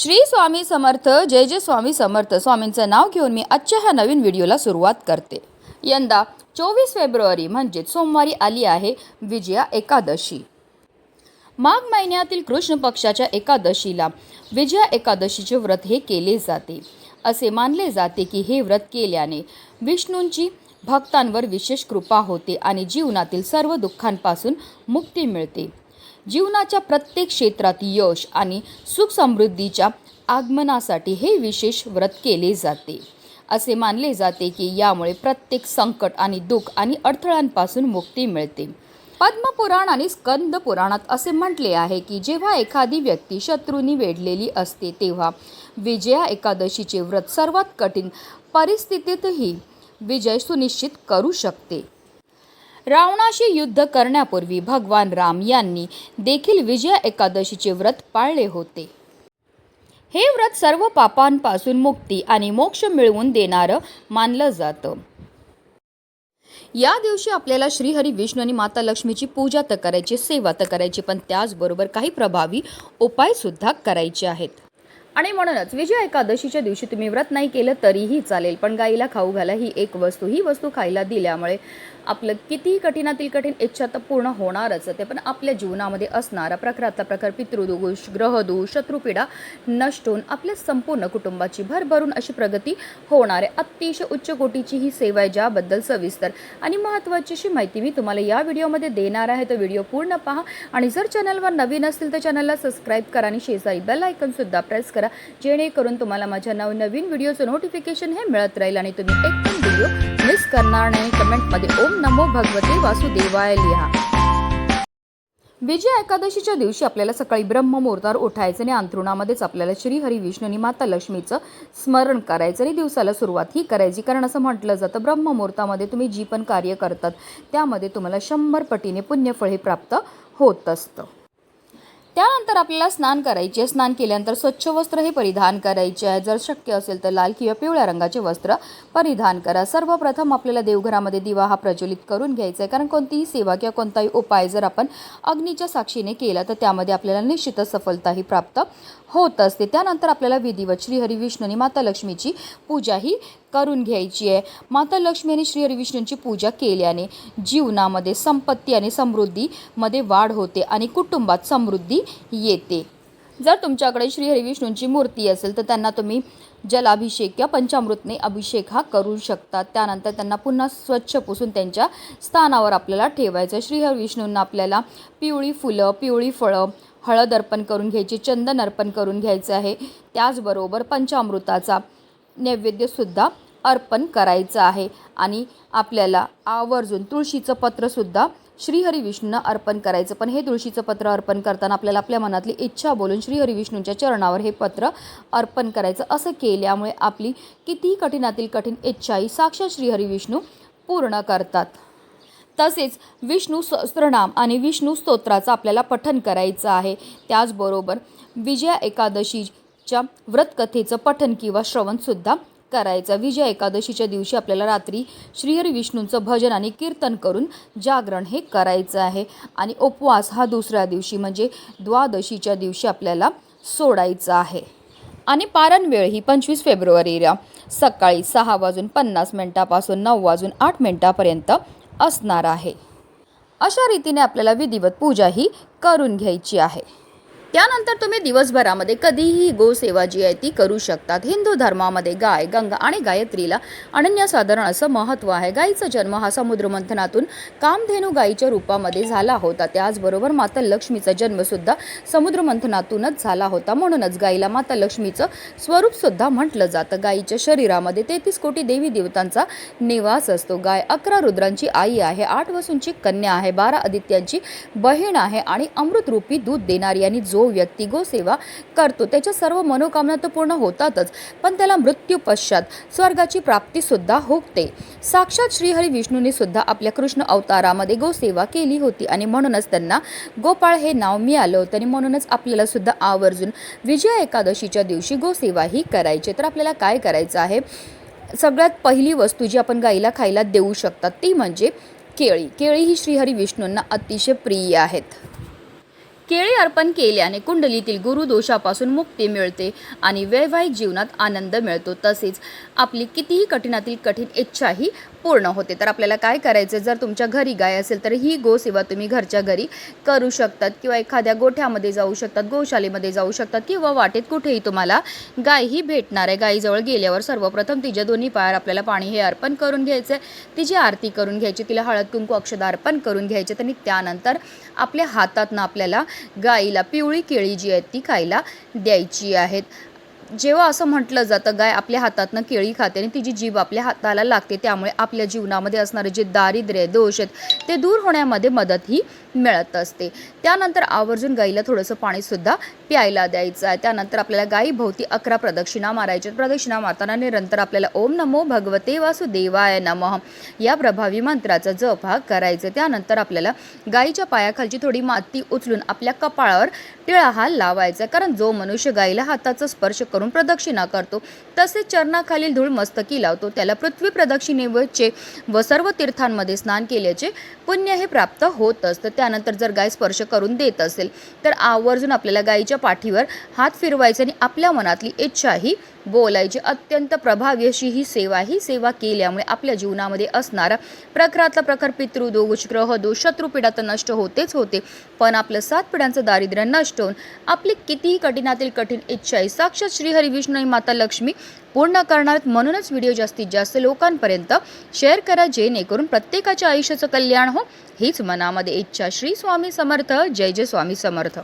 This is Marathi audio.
श्री स्वामी समर्थ जय जय स्वामी समर्थ. स्वामींचं नाव घेऊन मी आजच्या ह्या नवीन व्हिडिओला सुरुवात करते. यंदा चोवीस फेब्रुवारी म्हणजेच सोमवारी आली आहे विजया एकादशी. माघ महिन्यातील कृष्ण पक्षाच्या एकादशीला विजया एकादशीचे व्रत हे केले जाते. असे मानले जाते की हे व्रत केल्याने विष्णूंची भक्तांवर विशेष कृपा होते आणि जीवनातील सर्व दुःखांपासून मुक्ती मिळते. जीवनाच्या प्रत्येक क्षेत्रात यश आणि सुख समृद्धीच्या आगमनासाठी हे विशेष व्रत केले जाते. असे मानले जाते की यामुळे प्रत्येक संकट आणि दुःख आणि अडथळ्यांपासून मुक्ती मिळते. पद्मपुराण आणि स्कंद पुराणात असे म्हटले आहे की जेव्हा एखादी व्यक्ती शत्रूंनी वेढलेली असते तेव्हा विजया एकादशीचे व्रत सर्वात कठीण परिस्थितीतही विजय सुनिश्चित करू शकते. रावणाशी युद्ध करण्यापूर्वी भगवान राम यांनी देखील विजया एकादशीचे व्रत पाळले होते. हे व्रत सर्व पापांपासून मुक्ती आणि मोक्ष मिळवून देणारं मानलं जातं. या दिवशी आपल्याला श्रीहरी विष्णू आणि माता लक्ष्मीची पूजा तर करायची सेवा तर करायची पण त्याचबरोबर काही प्रभावी उपायसुद्धा करायचे आहेत. आणि म्हणूनच विजय एकादशीच्या दिवशी तुम्ही व्रत नाही केलं तरीही चालेल पण गाईला खाऊ घाला ही एक वस्तू. ही वस्तू खायला दिल्यामुळे आपलं कितीही कठीणातील कठीण इच्छा तर पूर्ण होणारच. ते पण आपल्या जीवनामध्ये असणारा. प्रकारातला प्रकार पितृदोष ग्रहदोष शत्रुपीडा नष्ट होऊन आपल्या संपूर्ण कुटुंबाची भरभरून अशी प्रगती होणार आहे. अतिशय उच्च कोटीची ही सेवा आहे ज्याबद्दल सविस्तर आणि महत्त्वाची अशी माहिती मी तुम्हाला या व्हिडिओमध्ये देणार आहे. तर व्हिडिओ पूर्ण पहा आणि जर चॅनलवर नवीन असतील तर चॅनलला सबस्क्राईब करा आणि शेजारी बेल आयकनसुद्धा प्रेस करा. जेणेकरून तुम्हाला माझ्या नवनवीन व्हिडिओचं नोटिफिकेशन हे मिळत राहील आणि तुम्ही एक पण व्हिडिओ मिस करणार नाही. कमेंटमध्ये ओम नमो भगवते वासुदेवाय लिहा. विजय एकादशीच्या दिवशी आपल्याला सकाळी ब्रह्ममुहूर्तावर उठायचं आणि अंथरुणामध्येच आपल्याला श्रीहरी विष्णू आणि माता लक्ष्मीचं स्मरण करायचं आणि दिवसाला सुरुवात ही करायची. कारण असं म्हटलं जातं ब्रह्ममुहूर्तामध्ये तुम्ही जी पण कार्य करतात त्यामध्ये तुम्हाला शंभर पटीने पुण्यफळ हे प्राप्त होत असतं. त्यानंतर आपल्याला स्नान करायचे. स्नान केल्यानंतर स्वच्छ वस्त्र हे परिधान करायचे आहे. जर शक्य असेल तर लाल किंवा पिवळ्या रंगाचे वस्त्र परिधान करा. सर्वप्रथम आपल्याला देवघरामध्ये दिवा हा प्रज्वलित करून घ्यायचा आहे. कारण कोणतीही सेवा किंवा कोणताही उपाय जर आपण अग्नीच्या साक्षीने केला तर त्यामध्ये आपल्याला निश्चितच सफलताही प्राप्त होत असते. त्यानंतर आपल्याला विधिवत श्रीहरी विष्णू आणि माता लक्ष्मीची पूजा ही करून घ्यायची आहे. माता लक्ष्मी आणि श्रीहरी विष्णूंची पूजा केल्याने जीवनामध्ये संपत्ती आणि समृद्धीमध्ये वाढ होते आणि कुटुंबात समृद्धी येते. जर तुमच्याकडे श्रीहरी विष्णूंची मूर्ती असेल तर त्यांना तुम्ही जलाभिषेक किंवा पंचामृतने अभिषेक हा करू शकता. त्यानंतर त्यांना पुन्हा स्वच्छ पुसून त्यांच्या स्थानावर आपल्याला ठेवायचं श्रीहरी विष्णूंना आपल्याला पिवळी फुलं पिवळी फळं हळद अर्पण करून घ्यायची चंदन अर्पण करून घ्यायचं आहे. त्याचबरोबर पंचामृताचा नैवेद्यसुद्धा अर्पण करायचं आहे. आणि आपल्याला आवर्जून तुळशीचं पत्रसुद्धा श्रीहरिविष्णूनं अर्पण करायचं. पण हे तुळशीचं पत्र अर्पण करताना आपल्याला आपल्या मनातली इच्छा बोलून श्रीहरिविष्णूंच्या चरणावर हे पत्र अर्पण करायचं असं केल्यामुळे आपली कितीही कठीणातील कठीण इच्छाही साक्षात श्रीहरिविष्णू पूर्ण करतात. तसेच विष्णू सहस्त्रनाम आणि विष्णू स्तोत्राचं आपल्याला पठन करायचं आहे. त्याचबरोबर विजया एकादशीच्या व्रतकथेचं पठन किंवा श्रवणसुद्धा करायचं. विजया एकादशीच्या दिवशी आपल्याला रात्री श्रीहरी विष्णूंचं भजन आणि कीर्तन करून जागरण हे करायचं आहे. आणि उपवास हा दुसऱ्या दिवशी म्हणजे द्वादशीच्या दिवशी आपल्याला सोडायचा आहे. आणि पारण वेळ ही पंचवीस फेब्रुवारीला सकाळी सहा वाजून पन्नास मिनटापासून नऊ वाजून आठ मिनटापर्यंत असणार आहे. अशा रीतीने आपल्याला विधिवत पूजा ही करून घ्यायची आहे. त्यानंतर तुम्ही दिवसभरामध्ये कधीही गोसेवा जी आहे ती करू शकतात. हिंदू धर्मामध्ये गाय गंगा आणि गायत्रीला अनन्यसाधारण असं महत्त्व आहे. गायीचा जन्म हा समुद्रमंथनातून कामधेनू गायीच्या रूपामध्ये झाला होता. त्याचबरोबर माता लक्ष्मीचा जन्मसुद्धा समुद्रमंथनातूनच झाला होता. म्हणूनच गायीला माता लक्ष्मीचं स्वरूपसुद्धा म्हटलं जातं. गायीच्या शरीरामध्ये तेहतीस कोटी देवी देवतांचा निवास असतो. गाय अकरा रुद्रांची आई आहे आठ वसूंची कन्या आहे बारा आदित्यांची बहीण आहे आणि अमृतरूपी दूध देणारी आणि जो व्यक्ती गोसेवा करतो त्याच्या सर्व मनोकामना तर पूर्ण होतातच पण त्याला मृत्यू पश्चात स्वर्गाची प्राप्तीसुद्धा होते. साक्षात श्रीहरी विष्णूने सुद्धा आपल्या कृष्ण अवतारामध्ये गोसेवा केली होती आणि म्हणूनच त्यांना गोपाळ हे नाव मिळालं होतं आणि म्हणूनच आपल्याला सुद्धा आवर्जून विजया एकादशीच्या दिवशी गोसेवा ही करायची. तर आपल्याला काय करायचं आहे? सगळ्यात पहिली वस्तू जी आपण गाईला खायला देऊ शकतात ती म्हणजे केळी. केळी ही श्रीहरी विष्णूंना अतिशय प्रिय आहेत. केळी अर्पण केल्याने कुंडलीतील गुरुदोषापासून मुक्ती मिळते आणि वैवाहिक जीवनात आनंद मिळतो. तसेच आपली कितीही कठीणातील कठीण इच्छाही पूर्ण होते. तर आपल्याला काय करायचं? जर तुमच्या घरी गाय असेल तर ही गोसेवा तुम्ही घरच्या घरी करू शकतात किंवा एखाद्या गोठ्यामध्ये जाऊ शकतात गोशालेमध्ये जाऊ शकतात किंवा वाटेत कुठेही तुम्हाला गाय ही भेटणार आहे. गायीजवळ गेल्यावर सर्वप्रथम तिच्या दोन्ही पायावर आपल्याला पाणी हे अर्पण करून घ्यायचं आहे तिची आरती करून घ्यायची तिला हळद कुंकू अक्षदा अर्पण करून घ्यायचे. आणि त्यानंतर आपल्या हातातनं आपल्याला गाईला पिवळी केळी जी आहेत ती खायला द्यायची आहेत. जेव्हा असं म्हटलं जातं गाय आपल्या हातातनं केळी खाते आणि तिची जीभ आपल्या हाताला लागते त्यामुळे आपल्या जीवनामध्ये असणारे जे दारिद्र्य दोष आहेत ते दूर होण्यामध्ये मदत ही मिळत असते. त्यानंतर आवर्जून गाईला थोडंसं पाणीसुद्धा प्यायला द्यायचं आहे. त्यानंतर आपल्याला गाईभोवती अकरा प्रदक्षिणा मारायच्या प्रदक्षिणा मारताना निरंतर आपल्याला ओम नमो भगवते वासुदेवाय नमः या प्रभावी मंत्राचा जप हा करायचा त्यानंतर आपल्याला गाईच्या पायाखालची थोडी माती उचलून आपल्या कपाळावर टिळा हा लावायचा कारण जो मनुष्य गाईला हाताचा स्पर्श करून प्रदक्षिणा करतो. तसेच चरणाखालील धूळ मस्तकी लावतो. त्याला पृथ्वी प्रदक्षिणेवरचे व सर्व तीर्थांमध्ये स्नान केल्याचे पुण्य हे प्राप्त होत असतं. त्यानंतर जर गाय स्पर्श करून देत असेल तर आवर्जून आपल्याला गायीच्या पाठीवर हात फिरवायचे आणि आपल्या मनातली इच्छाही बोलायची. अत्यंत प्रभावी अशी ही सेवा ही सेवा केल्यामुळे आपल्या जीवनामध्ये असणारा प्रखरातला प्रखर पितृदोष ग्रहदोष शत्रुपीडा तर नष्ट होतेच होते. पण आपलं सात पिढ्यांचं दारिद्र्य नष्ट होऊन आपली कितीही कठीणातील कठीण इच्छा आहे. साक्षात श्रीहरी विष्णू आणि माता लक्ष्मी पूर्ण करणार म्हणूनच व्हिडिओ जास्तीत जास्त लोकांपर्यंत शेअर करा. जेणेकरून प्रत्येकाच्या आयुष्याचं कल्याण हो. हीच मनामध्ये इच्छा. श्री स्वामी समर्थ. जय जय स्वामी समर्थ.